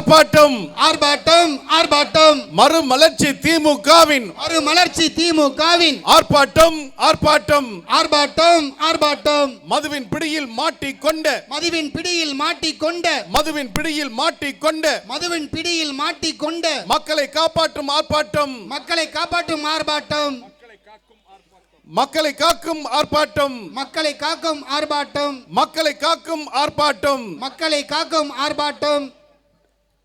ஆர்ப்பாட்டம். ஆர்ப்பாட்டம் ஆர்ப்பாட்டம். மறுமலர்ச்சி திமுகவின். மறுமலர்ச்சி திமுகவின். ஆர்ப்பாட்டம் ஆர்ப்பாட்டம். ஆர்ப்பாட்டம் ஆர்ப்பாட்டம். மதுவின் பிடியில் மாட்டிக்கொண்ட. மதுவின் பிடியில் மாட்டிக்கொண்ட. மதுவின் பிடியில் மாட்டிக்கொண்ட. மதுவின் பிடியில் மாட்டிக்கொண்ட. மக்களை காப்பாற்றும் ஆர்ப்பாட்டம். மக்களை காப்பாற்றும் ஆர்ப்பாட்டம். மக்களை காக்கும் ஆர்ப்பாட்டம். மக்களை காக்கும் ஆர்ப்பாட்டம். மக்களை காக்கும் ஆர்ப்பாட்டம். மக்களை காக்கும் ஆர்ப்பாட்டம்.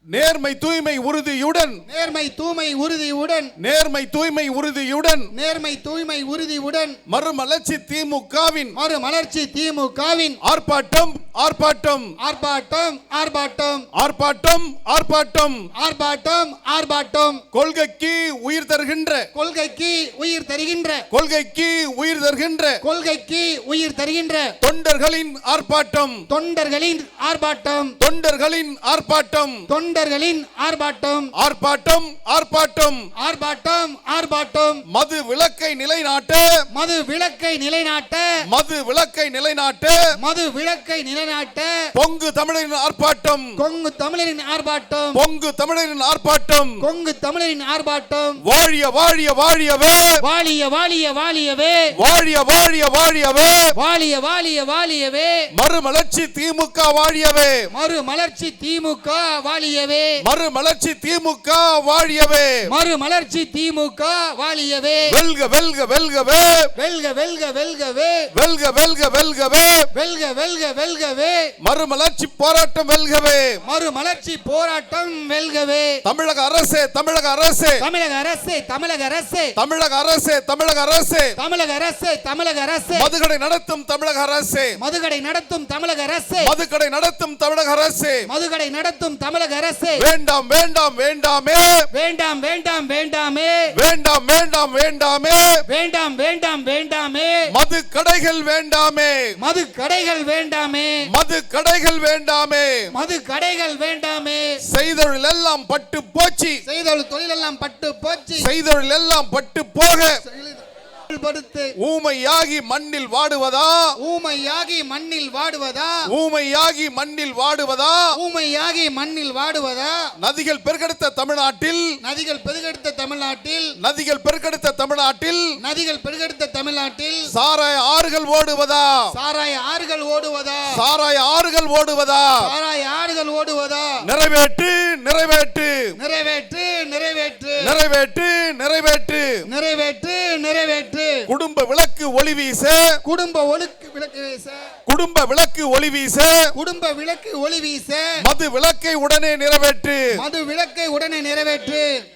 நேர்மை தூய்மை உறுதியுடன். நேர்மை தூய்மை உறுதியுடன். நேர்மை தூய்மை உறுதியுடன். நேர்மை தூய்மை உறுதியுடன். மறுமலர்ச்சி திமுகவின். மறுமலர்ச்சி திமுகவின். ஆர்ப்பாட்டம் ஆர்ப்பாட்டம். ஆர்ப்பாட்டம் ஆர்ப்பாட்டம். ஆர்ப்பாட்டம் ஆர்ப்பாட்டம். ஆர்ப்பாட்டம் ஆர்ப்பாட்டம். கொள்கைக்கு உயிர் தருகின்ற. கொள்கைக்கு உயிர் தருகின்ற. கொள்கைக்கு உயிர் தருகின்ற. கொள்கைக்கு உயிர் தருகின்ற. தொண்டர்களின் ஆர்ப்பாட்டம். தொண்டர்களின் ஆர்ப்பாட்டம். தொண்டர்களின் ஆர்ப்பாட்டம். தொண்டர்களின் ஆர்ப்பாட்டம். ஆர்ப்பாட்டம் ஆர்ப்பாட்டம். ஆர்ப்பாட்டம் ஆர்ப்பாட்டம். மது விளக்கை நிலைநாட்ட. மது விளக்கை நிலைநாட்ட. மது விளக்கை நிலைநாட்ட. மது விளக்கை நிலைநாட்ட. பொங்கு தமிழரின் ஆர்ப்பாட்டம். கொங்கு தமிழரின் ஆர்ப்பாட்டம். பொங்கு தமிழரின் ஆர்ப்பாட்டம். கொங்கு தமிழரின் ஆர்ப்பாட்டம். வாழிய வாழிய வாழியவே. வாழிய வாழிய வாழியவே. வாழிய வாழிய வாழியவே. வாழிய வாழிய வாழியவே. மறுமலர்ச்சி திமுக வாழியவே. மறுமலர்ச்சி திமுக வாழியவே. மறுமலர்ச்சி திமுக வாழியவே. மறுமலர்ச்சி திமுக வாழியவே. வெல்க வெல்க வெல்கவே. வெல்க வெல்க வெல்கவே. வெல்க வெல்க வெல்கவே. வெல்க வெல்க வெல்கவே. மறுமலர்ச்சி போராட்டம் வெல்கவே. மறுமலர்ச்சி போராட்டம் வெல்கவே. தமிழக அரசே தமிழக அரசே. தமிழக அரசே தமிழக அரசே. தமிழக அரசே தமிழக அரசே. தமிழக அரசே தமிழக அரசே. மதுகடை நடத்தும் தமிழக அரசே. மதுகடை நடத்தும் தமிழக அரசே. மதுக்கடை நடத்தும் தமிழக அரசே. மதுகடை நடத்தும் தமிழக அரசே. வேண்டாம் வேண்டாம் வேண்டாமே. வேண்டாம் வேண்டாம் வேண்டாமே. வேண்டாம் வேண்டாம் வேண்டாமே. வேண்டாம் வேண்டாம் வேண்டாமே. மது கடைகள் வேண்டாமே. மது கடைகள் வேண்டாமே. மது கடைகள் வேண்டாமே. மது கடைகள் வேண்டாமே. செய்தொழில் எல்லாம் பட்டு போச்சு. செய்தொழில் தொழிலெல்லாம் பட்டு போச்சு. செய்தொழில் எல்லாம் பட்டு போக. படுத்து ஊமையாகி மண்ணில் வாடுவதா? ஊமையாகி மண்ணில் வாடுவதா? ஊமையாகி மண்ணில் வாடுவதா? ஊமையாகி மண்ணில் வாடுவதா? நதிகள் பெருக்கெடுத்த தமிழ்நாட்டில்? நதிகள் பெருகெடுத்த தமிழ்நாட்டில்? நதிகள் பெருக்கெடுத்த தமிழ்நாட்டில்? நதிகள் பெருகெடுத்த தமிழ்நாட்டில்? சாராய ஆறுகள் ஓடுவதா? சாராய ஆறுகள் ஓடுவதா? சாராய ஆறுகள் ஓடுவதா? சாராய ஆறுகள் ஓடுவதா? நிறைவேற்று நிறைவேற்று. நிறைவேற்று நிறைவேற்று. நிறைவேற்று நிறைவேற்று. நிறைவேற்று நிறைவேற்று. குடும்ப விளக்கு ஒளி வீச. குடும்ப ஒழுக்கு விளக்கு வீச. குடும்ப விளக்கு ஒளி வீச. குடும்ப விளக்கு ஒளி வீச. மது விளக்கை உடனே நிறைவேற்று. மது விளக்கை உடனே நிறைவேற்று.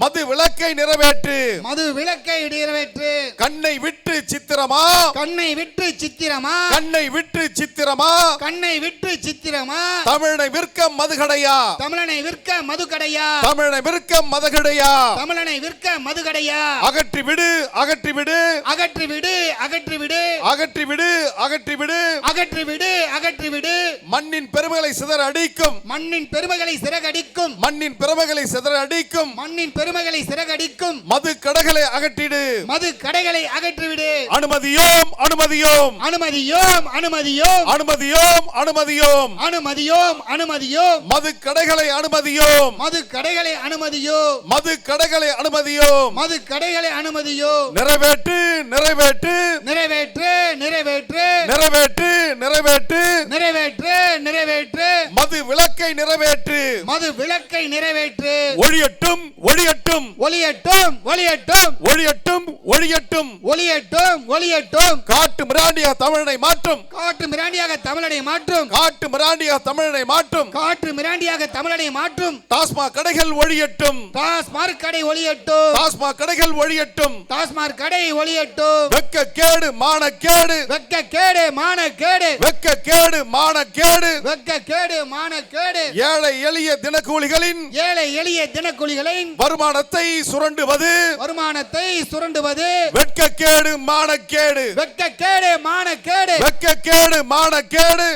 மது விளக்கை நிறைவேற்று. மது விளக்கை நிறைவேற்று. கண்ணை விட்டு சித்திரமா? கண்ணை விட்டு சித்திரமா? கண்ணை விட்டு சித்திரமா? கண்ணை விட்டு சித்திரமா? தமிழனை விற்க மதுகடையா? தமிழனை விற்க மதுக்கடையா தமிழனை விற்க மதுகடையா? தமிழனை விற்க மதுக்கடையா அகற்றி விடு அகற்றி விடு. அகற்றி விடு அகற்றி விடு. அகற்றி விடு அகற்றி விடு. அகற்றி விடு அகற்றி விடு. மண்ணின் பெருமைகளை சிதற அடிக்கும் மண்ணின் பெருமைகளை சிறகடிக்கும். மண்ணின் பெருமைகளை சிதற அடிக்கும் மண்ணின் பெருமைகளை சிறகடிக்கும். மது கடைகளை அகற்றிடு. மது கடைகளை அகற்றிவிடு. அனுமதியோம் அனுமதியோம். அனுமதியோம் அனுமதியோம். அனுமதியோம் அனுமதியோம். அனுமதியோம் அனுமதியோம். மது கடைகளை அனுமதியோம். மது கடைகளை அனுமதியோ மது கடைகளை அனுமதியோம். மது கடைகளை அனுமதியோ நிறைவேற்று நிறைவேற்று. நிறைவேற்று நிறைவேற்று. நிறைவேற்று நிறைவேற்று. நிறைவேற்று நிறைவேற்று. மது விளக்கை நிறைவேற்று. மது விளக்கை நிறைவேற்று. ஒழியட்டும் ஒழியட்டும் ஒளியட்டும். ஒளியட்டும் ஒழியட்டும் ஒழியட்டும் ஒளியட்டும். ஒளியட்டும் காட்டு மிராண்டியா தமிழனை மாற்றும். காற்று மிராண்டியாக தமிழனை மாற்றும். காட்டு மிராண்டியா தமிழனை மாற்றும். காற்று மிராண்டியாக தமிழனை மாற்றும். டாஸ்மாக் கடைகள் ஒழியட்டும் டாஸ்மார்க் கடை ஒளியட்டும். டாஸ்மாக் கடைகள் ஒழியட்டும் டாஸ்மார்க் கடை ஒளியட்டும். வெக்க கேடு மானக்கேடு. வெக்க கேடு மான கேடு வெக்க கேடு மானக்கேடு. வெக்க கேடு மான கேடு ஏழை எளிய தினக்கூலிகளின். ஏழை எளிய தினக்கூலிகளின். வருமானத்தை சுரண்டுவது வருமானத்தை சுரண்டுவது. வெட்கக்கேடு மானக்கேடு. வெட்கக்கேடு மானக்கேடு.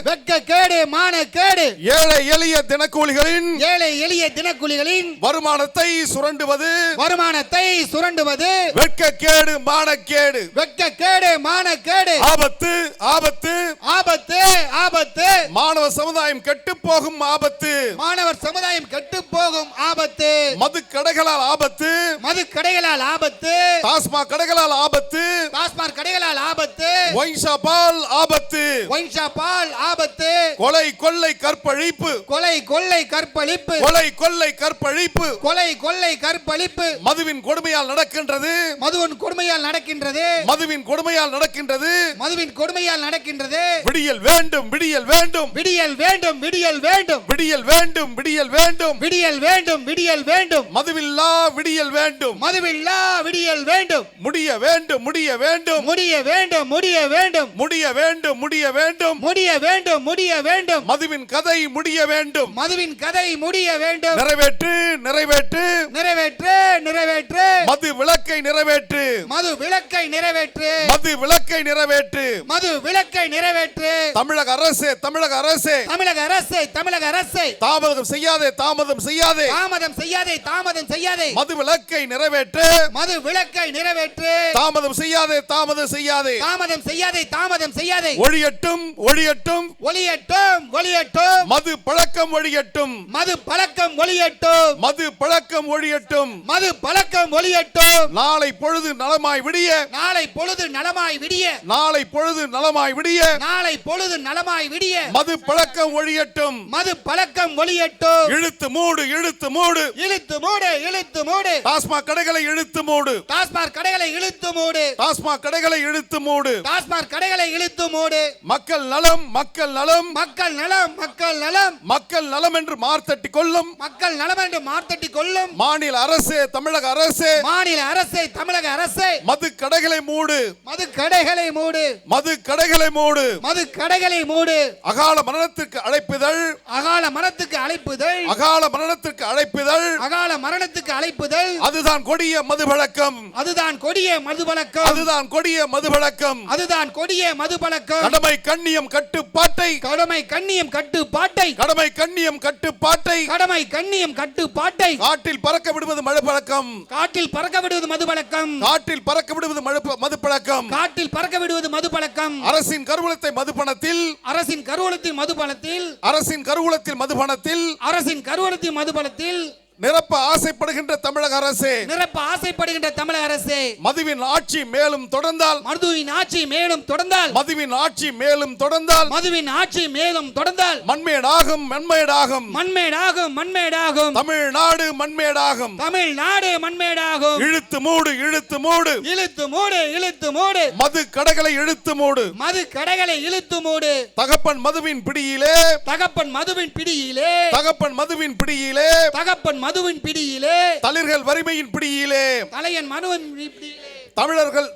வெக்க கேடு மான கேடு ஏழை எளிய தினக்கூலிகளின் ஏழை எளிய தினக்கூலிகளின் வருமானத்தை சுரண்டுவது வருமானத்தை சுரண்டுவது. வெட்கக்கேடு மானக்கேடு. வெக்க கேடு மான கேடு ஆபத்து ஆபத்து. ஆபத்து ஆபத்து. மாணவ சமுதாயம் கெட்டு போகும் ஆபத்து. மாணவர் சமுதாயம் கெட்டு போகும் ஆபத்து. மது கடைகளால் ஆபத்து மது கடைகளால் ஆபத்து டாஸ்மாக் கடைகளால் ஆபத்து டாஸ்மாக் கடைகளால் ஆபத்து ஒயின் ஷாப்பால் ஆபத்து ஒயின் ஷாப்பால் ஆபத்து கொலை கொள்ளை கற்பழிப்பு கொலை கொள்ளை கற்பழிப்பு கொலை கொள்ளை கற்பழிப்பு கொலை கொள்ளை கற்பழிப்பு மதுவின் கொடுமையால் நடக்கின்றது மதுவின் கொடுமையால் நடக்கின்றது மதுவின் கொடுமையால் நடக்கின்றது மதுவின் கொடுமையால் நடக்கின்றது விடியல் வேண்டும் விடியல் வேண்டும் விடியல் வேண்டும் விடியல் வேண்டும் விடியல் வேண்டும் விடியல் வேண்டும் விடியல் வேண்டும் விடியல் வேண்டும் மதுவில்லா விடியல் வேண்டும். மதுவில்லா விடியல் வேண்டும். முடிய வேண்டும் முடிய வேண்டும். முடிய வேண்டும் முடிய வேண்டும். முடிய வேண்டும் முடிய வேண்டும். முடிய வேண்டும் முடிய வேண்டும். மதுவின் கதை முடிய வேண்டும். மதுவின் கதை முடிய வேண்டும். நிறைவேற்று நிறைவேற்று. நிறைவேற்று நிறைவேற்று. மது விளக்கை நிறைவேற்று. மது விளக்கை நிறைவேற்று. மது விளக்கை நிறைவேற்று. மது விளக்கை நிறைவேற்று. தமிழக அரசு தமிழக அரசு. தமிழக அரசு தமிழக அரசு. தாமதம் செய்யாதே தாமதம் செய்யாதே. தாமதம் செய்யாதே தாமதம் செய்யாதே. மது விளக்கை நிறைவேற்று. மது விளக்கை நிறைவேற்று. தாமதம் செய்யாதே தாமதம் செய்யாதே. தாமதம் செய்யாதே தாமதம் செய்யாதே. ஒழியட்டும் ஒழியட்டும் ஒளியட்டும் ஒளியட்டும். மது பழக்கம் ஒழியட்டும் மது பழக்கம் ஒளியட்டும். மது பழக்கம் ஒழியட்டும் மது பழக்கம் ஒளியட்டும். நாளை பொழுது நலமாய் விடிய. நாளை பொழுது நலமாய் விடிய. நாளை பொழுது நலமாய் விடிய. நாளை பொழுது நலமாய் விடிய. மது பழக்கம் ஒழியட்டும் மது பழக்கம் ஒளியட்டும். இழுத்து மூடு இழுத்து மூடு. இழுத்து மூடு இழுத்து மூடு. டாஸ்மாக் கடைகளை இழுத்து மூடு. டாஸ்மாக் கடைகளை இழுத்து மூடு. டாஸ்மாக் கடைகளை இழுத்து மூடு. டாஸ்மாக் கடைகளை இழுத்து மூடு. மக்கள் நலம் மக்கள் நலம். மக்கள் நலம் மக்கள் நலம். மக்கள் நலம் என்று மார்த்தட்டி கொள்ளும். மக்கள் நலம் என்று மார்த்தட்டி கொள்ளும். மாநில அரசு தமிழக அரசு. மாநில அரசு தமிழக அரசு. மது கடைகளை மூடு. மது கடைகளை மூடு. மது கடைகளை மூடு. மது கடைகளை மூடு. அகால மரணத்திற்கு அழைப்புதல் அகால மரணத்துக்கு அழைப்புதல் அகால மரணத்திற்கு அழைப்புதல் அகால மரணத்துக்கு அழைப்புதல். அதுதான் கொடிய மது பழக்கம் அதுதான் கொடிய மது பழக்கம் அதுதான் கொடிய மது பழக்கம் அதுதான் கொடிய மது பழக்கம் கடமை கண்ணியம் கட்டுப்பாட்டை. கடமை கண்ணியம் கட்டுப்பாட்டை. கடமை கண்ணியம் கட்டுப்பாட்டை. கடமை கண்ணியம் கட்டுப்பாட்டை. காட்டில் பறக்க விடுவது மழை பழக்கம் காட்டில் பறக்க விடுவது மது பழக்கம் காட்டில் பறக்க விடுவது மது பழக்கம் காட்டில் பறக்க விடுவது மது பழக்கம் அரசின் கருவூலத்தை மதுபணத்தில். அரசின் கருவூலத்தின் மது பழத்தில் அரசின் கருவூலத்தில் மதுபணத்தில். அரசின் கருவூலத்தின் மது பழத்தில் நிரப்ப ஆசைப்படுகின்ற தமிழக அரசு. நிரப்ப ஆசைப்படுகின்ற தமிழக அரசு. மதுவின் ஆட்சி மேலும் தொடர்ந்தால் மதுவின் ஆட்சி மேலும் தொடர்ந்தால் மதுவின் ஆட்சி மேலும் தொடர்ந்தால் மதுவின் ஆட்சி மேலும் தொடர்ந்தால் மண்மேடாகும் மண்மேடாகும். மண்மேடாகும் மண்மேடாகும். தமிழ்நாடு மண்மேடாகும். தமிழ்நாடு மண்மேடாகும். இழுத்து மூடு இழுத்து மூடு. இழுத்து மூடு இழுத்து மூடு. மது கடைகளை இழுத்து மூடு. மது கடைகளை இழுத்து மூடு. தகப்பன் மதுவின் பிடியிலே. தகப்பன் மதுவின் பிடியிலே. தகப்பன் மதுவின் பிடியிலே. தகப்பன் மதுவின் பிடியிலே. தளிர்கள் வறுமையின் பிடியிலே. தலையன் மனுவின் பிடியிலே. தமிழர்கள்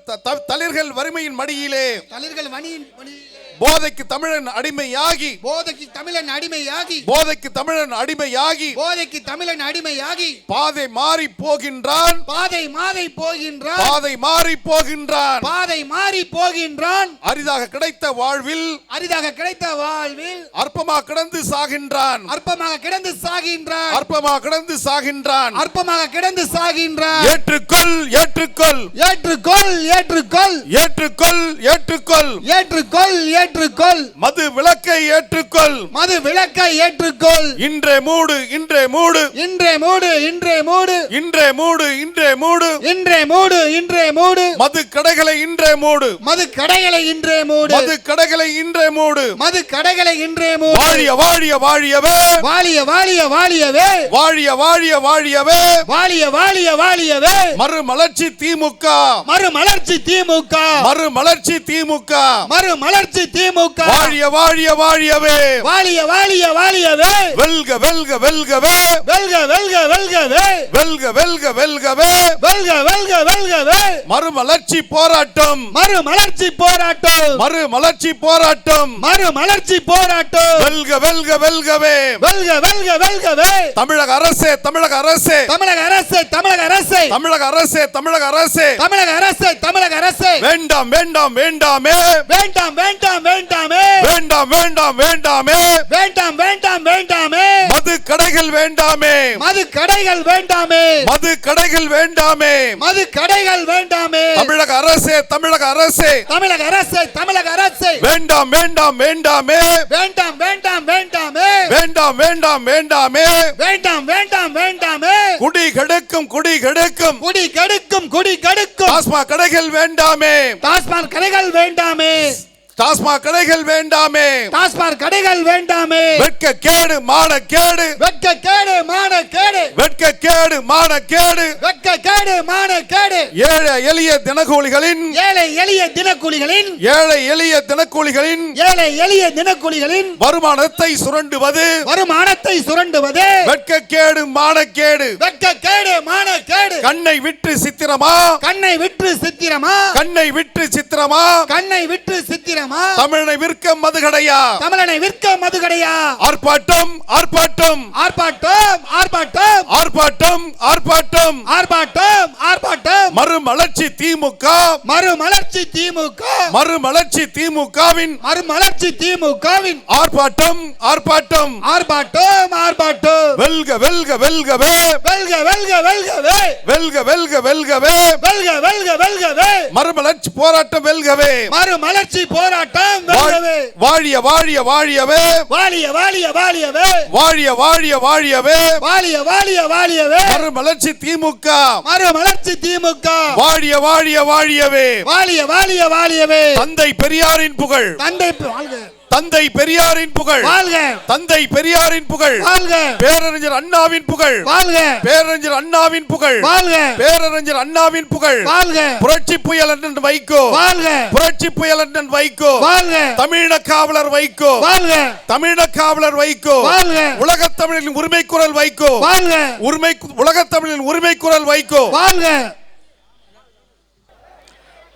தளிர்கள் வறுமையின் மடியிலே. தளிர்கள் மணியின் பிடியிலே போதைக்கு தமிழன் அடிமையாகி. போதைக்கு தமிழன் அடிமையாகி. போதைக்கு தமிழன் அடிமையாகி. போதைக்கு தமிழன் அடிமையாகி. பாதை மாறி போகின்றான். பாதை மாதை போகின்றான். பாதை மாறி போகின்றான். பாதை மாறி போகின்றான். அரிதாக கிடைத்த வாழ்வில் அரிதாக கிடைத்த வாழ்வில் அற்பமா கிடந்து சாகின்றான். அற்பமாக கிடந்து சாகின்றான். அற்பமா கிடந்து சாகின்றான். அற்பமாக கிடந்து சாகின்றான். ஏற்றுக்கொள். ஏற்றுக்கொள் ஏற்றுக்கொள். ஏற்றுக்கொள் ஏற்றுக்கொள். ஏற்றுக்கொள் ஏற்றுக்கொள். ஏற்றுக்கொள். மது விளக்கை ஏற்றுக்கொள். மது விளக்கை ஏற்றுக்கொள். இன்றே மூடு இன்றே மூடு. இன்றே மூடு இன்றே மூடு. இன்றே மூடு இன்றே மூடு. இன்றே மூடு இன்றே மூடு. மது கடைகளை இன்றே மூடு. மது கடைகளை இன்றே மூடு. மது கடைகளை இன்றே மூடு. மது கடைகளை இன்றே மூடு. வாழிய வாழிய வாழியவே. வாலிய வாலிய வாலியவே வாழிய வாழிய வாழியவே. வாலிய வாலிய வாலியவே மறுமலர்ச்சி திமுக. மறுமலர்ச்சி திமுக. மறுமலர்ச்சி திமுக. மறுமலர்ச்சி திமுக. வாழிய வாழிய வாழியவே. வாலிய வாலிய வாலியவே வெல்க வெல்க வெல்கவே. வெல்க வெல்க வெல்கவே. வெல்க வெல்க வெல்கவே. வெல்க வெல்க வெல்கவே. மறுமலர்ச்சி போராட்டம். மறுமலர்ச்சி போராட்டம். மறுமலர்ச்சி போராட்டம். மறுமலர்ச்சி போராட்டம். வெல்க வெல்க வெல்கவே. வெல்க வெல்க வெல்கவே. தமிழக அரசே தமிழக அரசே. தமிழக அரசு தமிழக அரசு. தமிழக அரசே தமிழக அரசே. தமிழக அரசு தமிழக அரசு. வேண்டாம் வேண்டாம் வேண்டாமே. வேண்டாம் வேண்டாம் வேண்டாமே. வேண்டாம் வேண்டாம் வேண்டாமே. வேண்டாம் வேண்டாம் வேண்டாமே. மது கடைகள் வேண்டாமே. மது கடைகள் வேண்டாமே. மது கடைகள் வேண்டாமே. மது கடைகள் வேண்டாமே. தமிழக அரசே தமிழக அரசே. தமிழக அரசை தமிழக அரசை. வேண்டாம் வேண்டாம் வேண்டாமே. வேண்டாம் வேண்டாம் வேண்டாமே. வேண்டாம் வேண்டாம் வேண்டாமே. வேண்டாம் வேண்டாம் வேண்டாமே. குடி கெடுக்கும் குடி கெடுக்கும். குடி கெடுக்கும் குடி கெடுக்கும். டாஸ்மாக் கடைகள் வேண்டாமே. டாஸ்மாக் கடைகள் வேண்டாமே. டாஸ்மாக் கடைகள் வேண்டாமே. டாஸ்மாக் கடைகள் வேண்டாமே. வெட்க கேடு மான கேடு. வெட்க கேடு மான கேடு. வெட்க கேடு மான கேடு. வெட்க கேடு மான கேடு. ஏழை எளிய தினக்கூலிகளின். ஏழை எளிய தினக்கூலிகளின். ஏழை எளிய தினக்கூலிகளின். ஏழை எளிய தினக்கூலிகளின். வருமானத்தை சுரண்டுவது. வருமானத்தை சுரண்டுவது. வெட்க கேடு மானக்கேடு வெட்க கேடு மான கேடு. கண்ணை விட்டு சித்திரமா? கண்ணை விற்று சித்திரமா? கண்ணை விட்டு சித்திரமா? கண்ணை விற்று சித்திரமா? தமிழனை விற்க மதுகடையா தமிழனை விற்க மதுகடையா ஆர்ப்பாட்டம் ஆர்ப்பாட்டம். ஆர்ப்பாட்டம் ஆர்ப்பாட்டம். ஆர்ப்பாட்டம் ஆர்ப்பாட்டம். ஆர்ப்பாட்டம் ஆர்ப்பாட்டம். மறுமலர்ச்சி திமுக. மறுமலர்ச்சி திமுக. மறுமலர்ச்சி திமுகவின் மறுமலர்ச்சி திமுகவின் ஆர்ப்பாட்டம் ஆர்ப்பாட்டம். ஆர்ப்பாட்டம் ஆர்ப்பாட்டம். வெல்க வெல்க வெல்கவே. வெல்க வெல்க வெல்கவே. வெல்க வெல்க வெல்கவே. வெல்க வெல்க வெல்கவே. மறுமலர்ச்சி போராட்டம் வெல்கவே. மறுமலர்ச்சி போராட்டம் வெல்கவே வாழிய வாழிய வாழியவே. வாலிய வாலிய வாலியவே வாழிய வாழிய வாழியவே. வாலிய வாலிய வாலியவே மறுமலர்ச்சி திமுக. மறுமலர்ச்சி திமுக. வாழிய வாழிய வாழியவே. வாலிய வாலிய வாலியவே தந்தை பெரியாரின் புகழ். தந்தை வாழ்க. தந்தை பெரியாரின் புகழ். வாழ்க. தந்தை பெரியாரின் புகழ். வாழ்க. பேரறிஞர் அண்ணாவின் புகழ். வாழ்க. பேரறிஞர் அண்ணாவின் புகழ். வாழ்க. பேரறிஞர் அண்ணாவின் புகழ். வாழ்க. புரட்சி புயல் அண்ணன் வைகோ வாழ்க. புரட்சி புயல் அண்ணன் வைகோ வாழ்க. தமிழ காவலர் வைகோ வாழ்க. தமிழ காவலர் வைகோ வாழ்க. உலகத் தமிழின் உரிமை குரல் வைகோ வாழ்க. உரிமை உலகத் தமிழின் உரிமை குரல் வைகோ வாழ்க.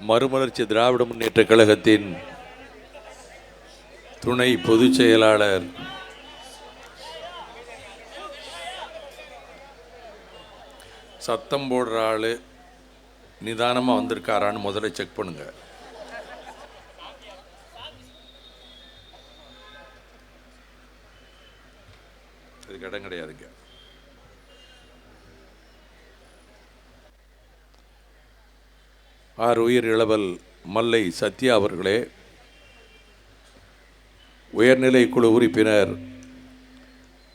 மறுமலர்ச்சி திராவிட முன்னேற்ற கழகத்தின் துணை பொதுச் செயலாளர். சத்தம் போடுற ஆள் நிதானமாக வந்திருக்காரான்னு முதல்ல செக் பண்ணுங்க. அதுக்கு இடம் கிடையாதுங்க ஆர் உயிர் இளவல் மல்லை சத்யா அவர்களே உயர்நிலை குழு உறுப்பினர்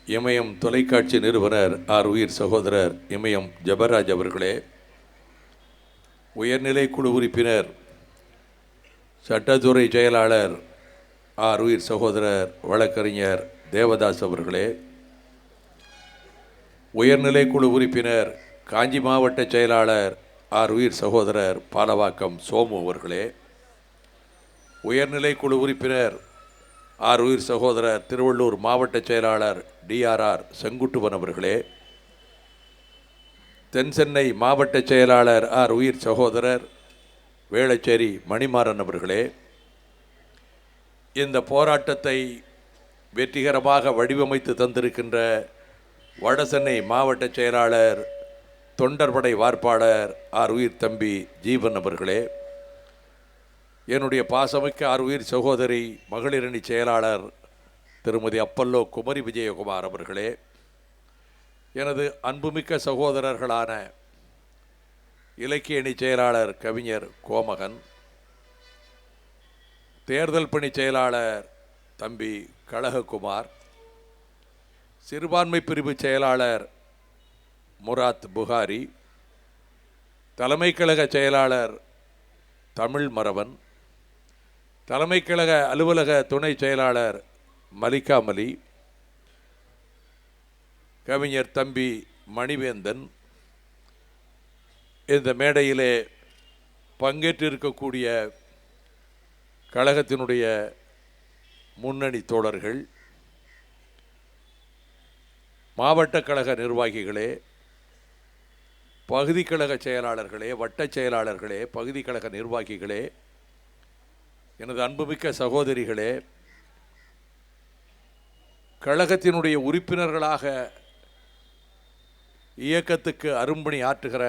இமயம் தொலைக்காட்சி நிறுவனர் ஆர் உயிர் சகோதரர் இமயம் ஜபராஜ் அவர்களே உயர்நிலை குழு உறுப்பினர் சட்டத்துறை செயலாளர் ஆர் உயிர் சகோதரர் வழக்கறிஞர் தேவதாஸ் அவர்களே உயர்நிலை குழு உறுப்பினர் காஞ்சி மாவட்ட செயலாளர் ஆர் உயிர் சகோதரர் பாலவாக்கம் சோமு அவர்களே உயர்நிலை குழு உறுப்பினர் ஆர் உயிர் சகோதரர் திருவள்ளூர் மாவட்ட செயலாளர் டிஆர்ஆர் செங்குட்டுவன் அவர்களே. தென் சென்னை மாவட்ட செயலாளர் ஆர் உயிர் சகோதரர் வேளச்சேரி மணிமாறன் அவர்களே. இந்த போராட்டத்தை வெற்றிகரமாக வடிவமைத்து தந்திருக்கின்ற வடசென்னை மாவட்ட செயலாளர் தொண்டர்படை வார்ப்பாளர் ஆர் உயிர் தம்பி ஜீவன் அவர்களே. என்னுடைய பாசமிக்க அருவீர் சகோதரி மகளிரணி செயலாளர் திருமதி அப்பல்லோ குமரி விஜயகுமார் அவர்களே எனது அன்புமிக்க சகோதரர்களான இலக்கிய அணி செயலாளர் கவிஞர் கோமகன் தேர்தல் பணி செயலாளர் தம்பி கழககுமார் சிறுபான்மை பிரிவு செயலாளர் முராத் புகாரி தலைமை கழக செயலாளர் தமிழ் மறவன் தலைமை கழக அலுவலக துணை செயலாளர் மலிகாமலி கவிஞர் தம்பி மணிவேந்தன் இந்த மேடையிலே பங்கேற்றிருக்கக்கூடிய கழகத்தினுடைய முன்னணி தோழர்கள் மாவட்ட கழக நிர்வாகிகளே பகுதி கழக செயலாளர்களே வட்ட செயலாளர்களே பகுதி கழக நிர்வாகிகளே எனது அன்புமிக்க சகோதரிகளே கழகத்தினுடைய உறுப்பினர்களாக இயக்கத்துக்கு அரும்பணி ஆற்றுகிற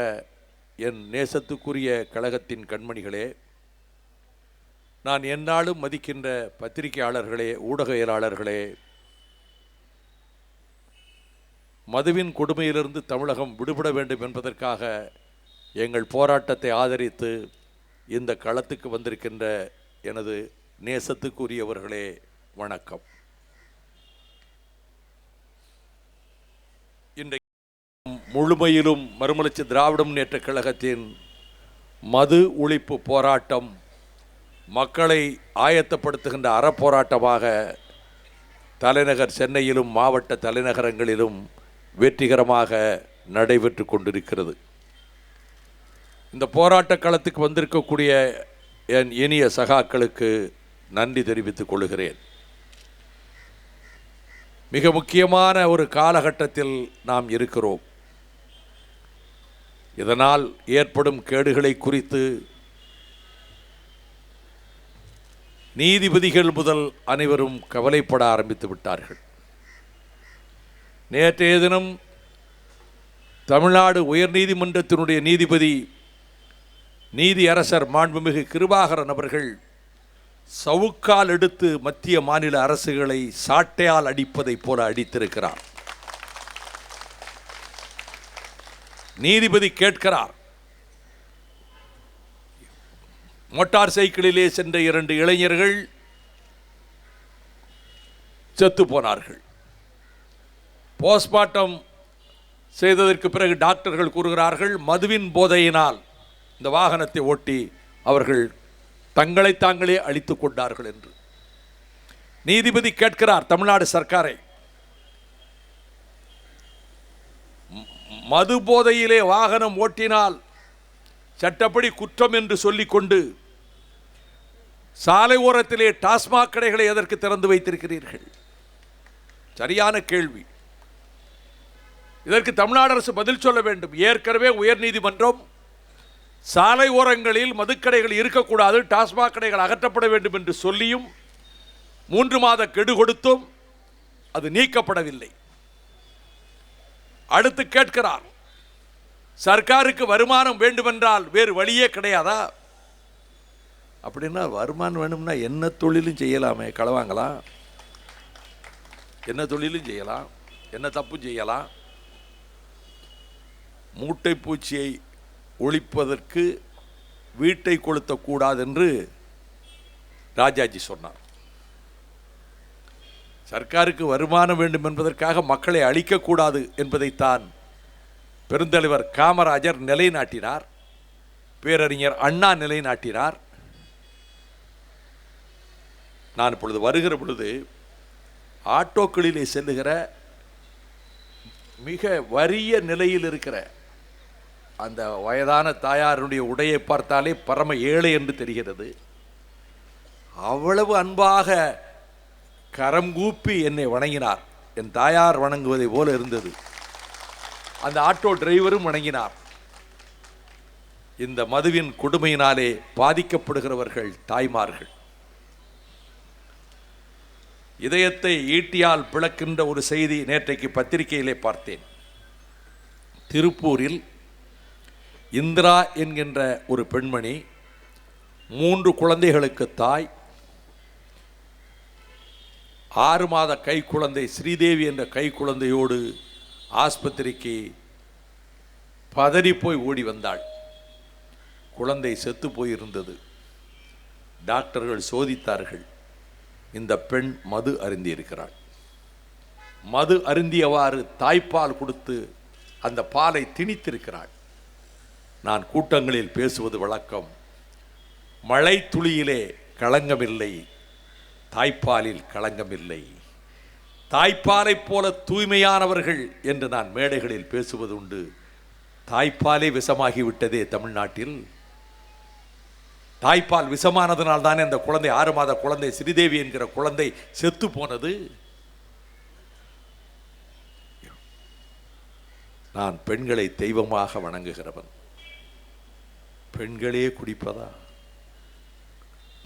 என் நேசத்துக்குரிய கழகத்தின் கண்மணிகளே நான் எந்நாளும் மதிக்கின்ற பத்திரிகையாளர்களே ஊடகவியலாளர்களே மதுவின் கொடுமையிலிருந்து தமிழகம் விடுபட வேண்டும் என்பதற்காக எங்கள் போராட்டத்தை ஆதரித்து இந்த களத்துக்கு வந்திருக்கின்ற எனது நேசத்துக்குரியவர்களே வணக்கம். இன்றைக்கு முழுமையிலும் மறுமலர்ச்சி திராவிட முன்னேற்ற கழகத்தின் மது ஒழிப்பு போராட்டம் மக்களை ஆயத்தப்படுத்துகின்ற அறப்போராட்டமாக தலைநகர் சென்னையிலும் மாவட்ட தலைநகரங்களிலும் வெற்றிகரமாக நடைபெற்று கொண்டிருக்கிறது. இந்த போராட்ட களத்துக்கு வந்திருக்கக்கூடிய என் இனிய சகாக்களுக்கு நன்றி தெரிவித்துக் கொள்கிறேன். மிக முக்கியமான ஒரு காலகட்டத்தில் நாம் இருக்கிறோம். இதனால் ஏற்படும் கேடுகளை குறித்து நீதிபதிகள் முதல் அனைவரும் கவலைப்பட ஆரம்பித்து விட்டார்கள். நேற்றைய தினம் தமிழ்நாடு உயர்நீதிமன்றத்தினுடைய நீதிபதி நீதி அரசர் மாண்புமிகு கிருபாகரன் அவர்கள் சவுக்கால் எடுத்து மத்திய மாநில அரசுகளை சாட்டையால் அடிப்பதைப் போல அடித்திருக்கிறார். நீதிபதி கேட்கிறார் மோட்டார் சைக்கிளிலே சென்ற இரண்டு இளைஞர்கள் செத்து போனார்கள். போஸ்ட்மார்ட்டம் செய்ததற்கு பிறகு டாக்டர்கள் கூறுகிறார்கள் மதுவின் போதையினால் இந்த வாகனத்தை ஓட்டி அவர்கள் தங்களை தாங்களே அழித்து கொண்டார்கள் என்று. நீதிபதி கேட்கிறார் தமிழ்நாடு சர்க்காரை மது போதையிலே வாகனம் ஓட்டினால் சட்டப்படி குற்றம் என்று சொல்லிக்கொண்டு சாலை ஓரத்திலே டாஸ்மாக் கடைகளை எதற்கு திறந்து வைத்திருக்கிறீர்கள்? சரியான கேள்வி. இதற்கு தமிழ்நாடு அரசு பதில் சொல்ல வேண்டும். ஏற்கனவே உயர்நீதிமன்றம் சாலை ஓரங்களில் மதுக்கடைகள் இருக்கக்கூடாது டாஸ்மாக் கடைகள் அகற்றப்பட வேண்டும் என்று சொல்லியும் மூன்று மாத கெடு கொடுத்தும் அது நீக்கப்படவில்லை. அடுத்து கேட்கிறார் சர்க்காருக்கு வருமானம் வேண்டுமென்றால் வேறு வழியே கிடையாதா? அப்படின்னா வருமானம் வேணும்னா என்ன தொழிலும் செய்யலாமே களவாங்கலாம் என்ன தொழிலும் செய்யலாம்? என்ன தப்பும் செய்யலாம்? மூட்டை பூச்சியை ஒழிப்பதற்கு வீட்டை கொளுத்தக்கூடாது என்று ராஜாஜி சொன்னார். சர்க்காருக்கு வருமானம் வேண்டும் என்பதற்காக மக்களை அழிக்கக்கூடாது என்பதைத்தான் பெருந்தலைவர் காமராஜர் நிலைநாட்டினார் பேரறிஞர் அண்ணா நிலைநாட்டினார். நான் இப்பொழுது வருகிற பொழுது ஆட்டோக்களிலே செல்லுகிற மிக வறிய நிலையில் இருக்கிற அந்த வயதான தாயாருடைய உடையை பார்த்தாலே பரம ஏழை என்று தெரிகிறது. அவ்வளவு அன்பாக கரம் கூப்பி என்னை வணங்கினார். என் தாயார் வணங்குவதை போல இருந்தது. அந்த ஆட்டோ டிரைவரும் வணங்கினார். இந்த மதுவின் கொடுமையினாலே பாதிக்கப்படுகிறவர்கள் தாய்மார்கள். இதயத்தை ஈட்டியால் பிளக்கின்ற ஒரு செய்தி நேற்றைக்கு பத்திரிகையிலே பார்த்தேன். திருப்பூரில் இந்திரா என்கின்ற ஒரு பெண்மணி மூன்று குழந்தைகளுக்கு தாய் ஆறு மாத கை குழந்தை ஸ்ரீதேவி என்ற கை குழந்தையோடு ஆஸ்பத்திரிக்கு பதறி போய் ஓடி வந்தாள். குழந்தை செத்து போயிருந்தது. டாக்டர்கள் சோதித்தார்கள் இந்த பெண் மது அருந்தியிருக்கிறாள். மது அருந்தியவாறு தாய்ப்பால் கொடுத்து அந்த பாலை திணித்திருக்கிறாள். நான் கூட்டங்களில் பேசுவது வழக்கம். மழை துளியிலே களங்கமில்லை தாய்ப்பாலில் களங்கமில்லை. தாய்ப்பாலைப் போல தூய்மையானவர்கள் என்று நான் மேடைகளில் பேசுவது உண்டு. தாய்ப்பாலே விஷமாகிவிட்டதே தமிழ்நாட்டில். தாய்ப்பால் விஷமானதனால் தானே அந்த குழந்தை ஆறு மாத குழந்தை ஸ்ரீதேவி என்கிற குழந்தை செத்து போனது? நான் பெண்களை தெய்வமாக வணங்குகிறவன். பெண்களே குடிப்பதா?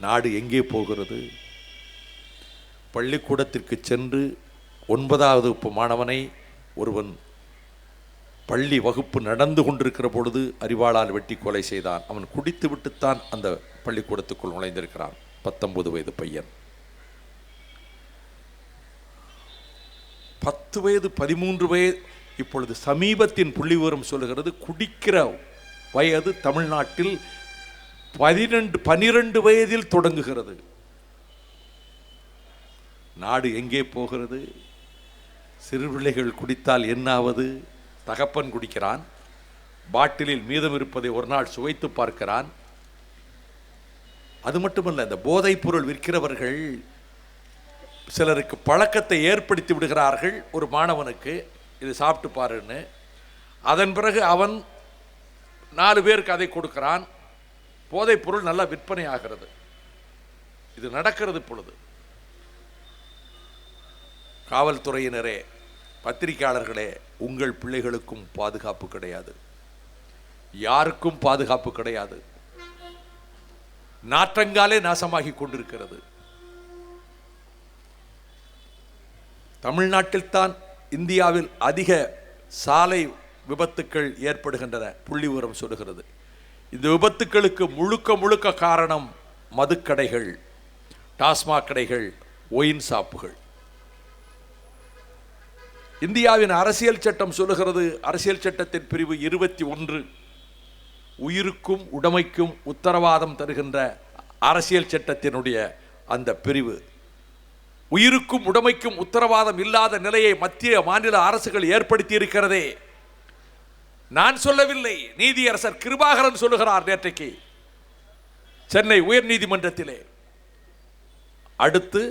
நாடு எங்கே போகிறது? பள்ளிக்கூடத்திற்கு சென்று ஒன்பதாவது வகுப்பு மாணவனை ஒருவன் பள்ளி வகுப்பு நடந்து கொண்டிருக்கிற பொழுது அறிவாளால் வெட்டி கொலை செய்தான். அவன் குடித்து விட்டுத்தான் அந்த பள்ளிக்கூடத்துக்குள் நுழைந்திருக்கிறான். பத்தொன்பது வயது பையன். பத்து வயது பதிமூன்று வயது இப்பொழுது சமீபத்தின் புள்ளிவிவரம் சொல்லுகிறது குடிக்கிற வயது தமிழ்நாட்டில் பதினெண்டு பனிரெண்டு வயதில் தொடங்குகிறது. நாடு எங்கே போகிறது? சிறு பிள்ளைகள் குடித்தால் என்னாவது? தகப்பன் குடிக்கிறான். பாட்டிலில் மீதம் இருப்பதை ஒரு நாள் சுவைத்து பார்க்கிறான். அது மட்டுமல்ல இந்த போதைப் பொருள் விற்கிறவர்கள் சிலருக்கு பழக்கத்தை ஏற்படுத்தி விடுகிறார்கள். ஒரு மாணவனுக்கு இது சாப்பிட்டு பாருன்னு. அதன் பிறகு அவன் நாலு பேருக்கு அதை கொடுக்கிறான். போதைப் பொருள் நல்லா விற்பனை ஆகிறது. இது நடக்கிறது பொழுது. காவல்துறையினரே பத்திரிகையாளர்களே உங்கள் பிள்ளைகளுக்கும் பாதுகாப்பு கிடையாது. யாருக்கும் பாதுகாப்பு கிடையாது. நாற்றங்காலே நாசமாகி கொண்டிருக்கிறது. தமிழ்நாட்டில்தான் இந்தியாவில் அதிக சாலை விபத்துக்கள் ஏற்படுகின்றன. புள்ளி உரம் சொல்லுகிறது. இந்த விபத்துக்களுக்கு முழுக்க முழுக்க காரணம் மதுக்கடைகள் டாஸ்மாக் கடைகள் ஒயின் சாப்புகள் இந்தியாவின் அரசியல் சட்டம் சொல்லுகிறது. அரசியல் சட்டத்தின் பிரிவு இருபத்தி ஒன்று. உயிருக்கும் உடைமைக்கும் உத்தரவாதம் தருகின்ற அரசியல் சட்டத்தினுடைய அந்த பிரிவு. உயிருக்கும் உடைமைக்கும் உத்தரவாதம் இல்லாத நிலையை மத்திய மாநில அரசுகள் ஏற்படுத்தி இருக்கிறதே நான் சொல்லவில்லை. நீதியரசர் கிருபாகரன் சொல்லுகிறார் நேற்றைக்கு. சென்னை உயர் நீதிமன்றத்திலே. அடுத்து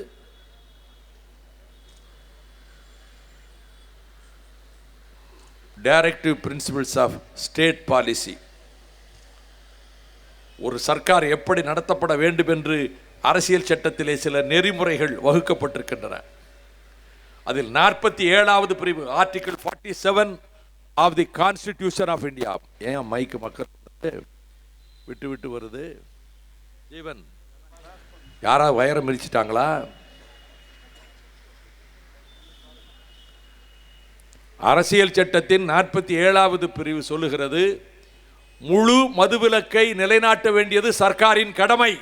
directive principles of state policy ஒரு சர்க்கார் எப்படி நடத்தப்பட வேண்டும் என்று அரசியல் சட்டத்திலே சில நெறிமுறைகள் வகுக்கப்பட்டிருக்கின்றன. அதில் நாற்பத்தி ஏழாவது பிரிவு article forty seven of the constitution of India ஏன் மைக்கு மக்கள் விட்டு விட்டு வருது? ஜீவன். யாராவது வயரம் மிதிச்சிட்டாங்களா? அரசியல் சட்டத்தின் நாற்பத்தி ஏழாவது பிரிவு சொல்லுகிறது முழு மதுவிலக்கை நிலைநாட்ட வேண்டியது சர்க்காரின் கடமை.